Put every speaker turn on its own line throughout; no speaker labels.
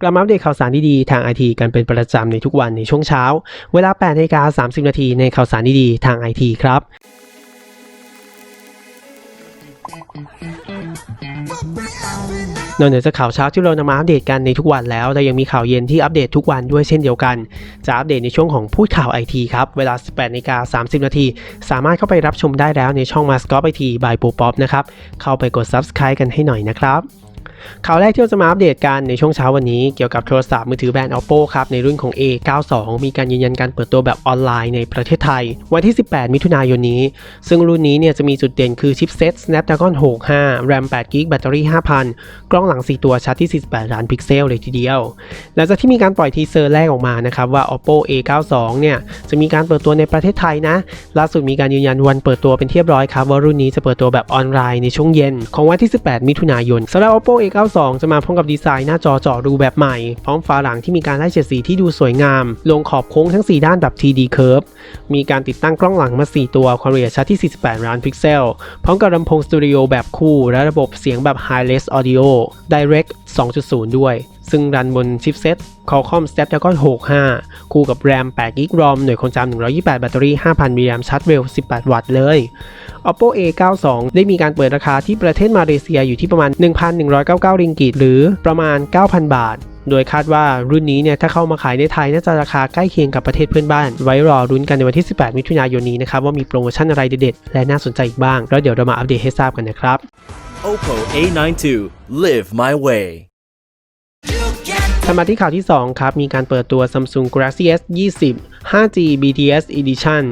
กลับมาอัปเดตข่าวสารดีๆทางไอทีกันเป็นประจำในทุกวันในช่วงเช้า เวลา8นาฬิกา30 นาทีในข่าวสารดีๆทางไอทีครับนอกเหนือจากข่าวเช้าที่เรานำมาอัปเดตกันในทุกวันแล้วเรายังมีข่าวเย็นที่อัปเดตทุกวันด้วยเช่นเดียวกัน จะอัปเดตในช่วงของพูดข่าวไอทีครับ เวลา 18นาฬิกา30 นาที สามารถเข้าไปรับชมได้แล้วในช่อง m a s c o t IT by ปูป๊อปนะครับ เข้าไปกด Subscribe กันให้หน่อยนะครับ ข่าวแรกที่เราจะมาอัปเดตกันในช่วงเช้าวันนี้เกี่ยวกับโทรศัพท์มือถือแบรนด์ Oppo ครับในรุ่นของ A92 มีการยืนยันการเปิดตัวแบบออนไลน์ในประเทศไทย วันที่ 18 มิถุนายนนี้ ซึ่งรุ่นนี้เนี่ยจะมีจุดเด่นคือชิปเซ็ต Snapdragon 65 RAM 8 g b แบตเตอรี่ 5,000 กล้องหลัง 4 ตัวชัดที่ 48 ล้านพิกเซลเลยทีเดียว หลังจากที่มีการปล่อยทีเซอร์แรกออกมานะครับว่า Oppo A92 เนี่ยจะมีการเปิดตัวในประเทศไทยนะ ล่าสุดมีการยืนยันวันเปิดตัวเป็นที่เรียบร้อยครับว่ารุ่นนี้จะเปิดตัวแบบออนไลน์ในช่วงเย็นของวันที่ 18 มิถุนายนสำหรับ Oppo 92 จะมาพร้อมกับดีไซน์หน้าจอเจาะรูแบบใหม่ พร้อมฝาหลังที่มีการไล่เฉดสีที่ดูสวยงาม ลงขอบโค้งทั้ง 4 ด้านแบบ TD Curve มีการติดตั้งกล้องหลังมา 4 ตัว ความละเอียดชัดที่ 48 ล้านพิกเซล พร้อมกับลำโพงสตูดิโอแบบคู่ และระบบเสียงแบบ Hi-Res Audio Direct 2.0 ด้วย ซึ่งรันบนชิปเซ็ต Qualcomm Snapdragon 65 คู่กับ RAM 8 g b ROM หน่วยความจำ128 แบตเตอรี่ 5,000มิลลิแอมชาร์จเร็ว 18 วัตต์เลย Oppo A92 ได้มีการเปิดราคาที่ประเทศมาเลเซียอยู่ที่ประมาณ 1,199 ริงกิต หรือประมาณ 9,000 บาท โดยคาดว่ารุ่นนี้เนี่ยถ้าเข้ามาขายในไทยน่าจะราคาใกล้เคียงกับประเทศเพื่อนบ้าน ไว้รอรุ้นกันในวันที่ 18 มิถุนายนนี้นะครับว่ามีโปรโมชั่นอะไรเด็ดๆและน่าสนใจอีกบ้าง แล้วเดี๋ยวเรามาอัปเดตให้ทราบกันนะครับ
Oppo A92 Live My Way
มาที่ข่าวที่ 2 ครับ มีการเปิดตัว Samsung Galaxy S 20 5G BTS Edition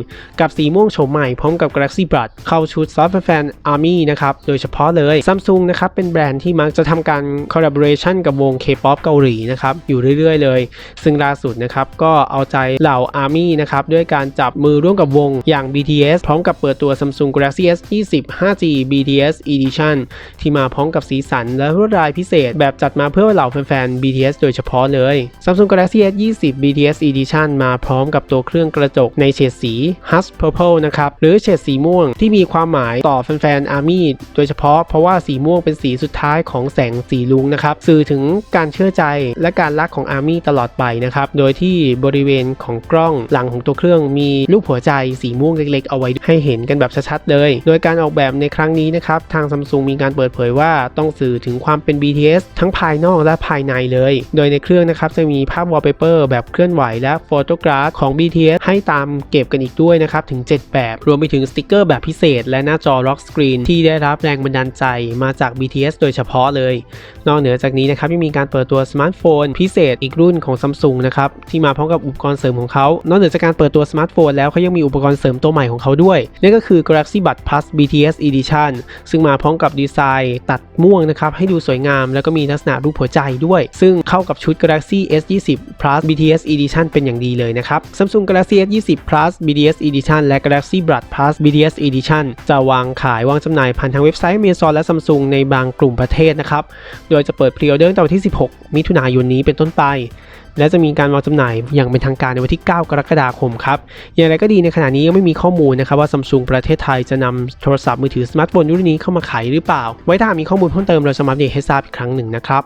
กับสีม่วงโฉมใหม่พร้อมกับ Galaxy Buds เข้าชุด Soft Fan Army นะครับ โดยเฉพาะเลย Samsung นะครับ เป็นแบรนด์ที่มักจะทำการ collaboration กับวง K-POP เกาหลีนะครับ อยู่เรื่อยๆ เลย ซึ่งล่าสุดนะครับ ก็เอาใจเหล่า Army นะครับ ด้วยการจับมือร่วมกับวงอย่าง BTS พร้อมกับเปิดตัว Samsung Galaxy S 20 5G BTS Edition ที่มาพร้อมกับสีสันและลวดลายพิเศษ แบบจัดมาเพื่อเหล่าแฟนๆ BTS โดยเฉพาะเลย Samsung Galaxy S 20 BTS Edition มาพร้อมกับตัวเครื่องกระจกในเฉดสี Hush Purple นะครับ หรือเฉดสีม่วงที่มีความหมายต่อแฟนๆ Army โดยเฉพาะเพราะว่าสีม่วงเป็นสีสุดท้ายของแสงสีลุงนะครับ สื่อถึงการเชื่อใจและการรักของ Army ตลอดไปนะครับ โดยที่บริเวณของกล้องหลังของตัวเครื่องมีรูปหัวใจสีม่วงเล็กๆ เอาไว้ให้เห็นกันแบบชัดๆเลย โดยการออกแบบในครั้งนี้นะครับ ทาง Samsung มีการเปิดเผยว่าต้องสื่อถึงความเป็น BTS ทั้งภายนอกและภายในเลย โดยในเครื่องนะครับจะมีภาพ wallpaper แบบเคลื่อนไหวและโฟโตกราฟของ BTS ให้ตามเก็บกันอีกด้วยนะครับ ถึง 7 แบบ รวมไปถึงสติกเกอร์แบบพิเศษ และหน้าจอ Lock Screen ที่ได้รับแรงบันดาลใจมาจาก BTS โดยเฉพาะเลย นอกเหนือจากนี้นะครับยังมีการเปิดตัวสมาร์ทโฟนพิเศษอีกรุ่นของ Samsung นะครับที่มาพร้อมกับอุปกรณ์เสริมของเขา นอกเหนือจากการเปิดตัวสมาร์ทโฟนแล้วเขายังมีอุปกรณ์เสริมตัวใหม่ของเขาด้วยนั่นก็คือ Galaxy Buds Plus BTS Edition ซึ่งมาพร้อมกับดีไซน์ตัดม่วงนะครับให้ดูสวยงาม แล้วก็มีลักษณะรูปหัวใจด้วย ซึ่งเข้ากับชุด Galaxy S20 Plus BTS Edition เป็นอย่างดีเลยนะครับ Samsung Galaxy S20 Plus BDS Edition และ Galaxy Buds Plus BDS Edition จะวางขายวางจำหน่ายผ่านทางเว็บไซต์ Amazon และ Samsung ในบางกลุ่มประเทศนะครับ โดยจะเปิดพรีออเดอร์ตั้งแต่วันที่ 16 มิถุนายนนี้เป็นต้นไป และจะมีการวางจำหน่ายอย่างเป็นทางการในวันที่ 9 กรกฎาคมครับ อย่างไรก็ดีในขณะนี้ยังไม่มีข้อมูลนะครับว่าซัมซุงประเทศไทยจะนำโทรศัพท์มือถือสมาร์ทโฟนรุ่นนี้เข้ามาขายหรือเปล่า ไว้ถ้าหากมีข้อมูลเพิ่มเติมเราจะมาอัปเดตให้ทราบอีกครั้งหนึ่งนะครับ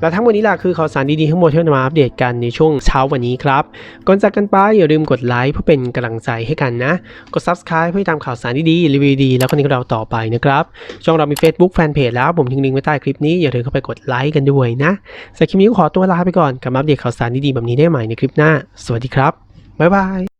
และทั้งหมดนี้แหละคือข่าวสารดีๆทั้งหมดที่เรามาอัปเดตกันในช่วงเช้าวันนี้ครับ ก่อนจากกันไปอย่าลืมกดไลค์เพื่อเป็นกำลังใจให้กันนะ กด subscribe เพื่อติดตามข่าวสารดีๆรีวิวดีแล้วก็นี้เราต่อไปนะครับช่องเรามี Facebook Fanpage แล้วผมทิ้งลิงก์ไว้ใต้คลิปนี้อย่าลืมเข้าไปกดไลค์กันด้วยนะสำหรับคลิปนี้ขอตัวลาไปก่อนกับอัปเดตข่าวสารดีๆแบบนี้ได้ใหม่ในคลิปหน้า สวัสดีครับ บ๊ายบาย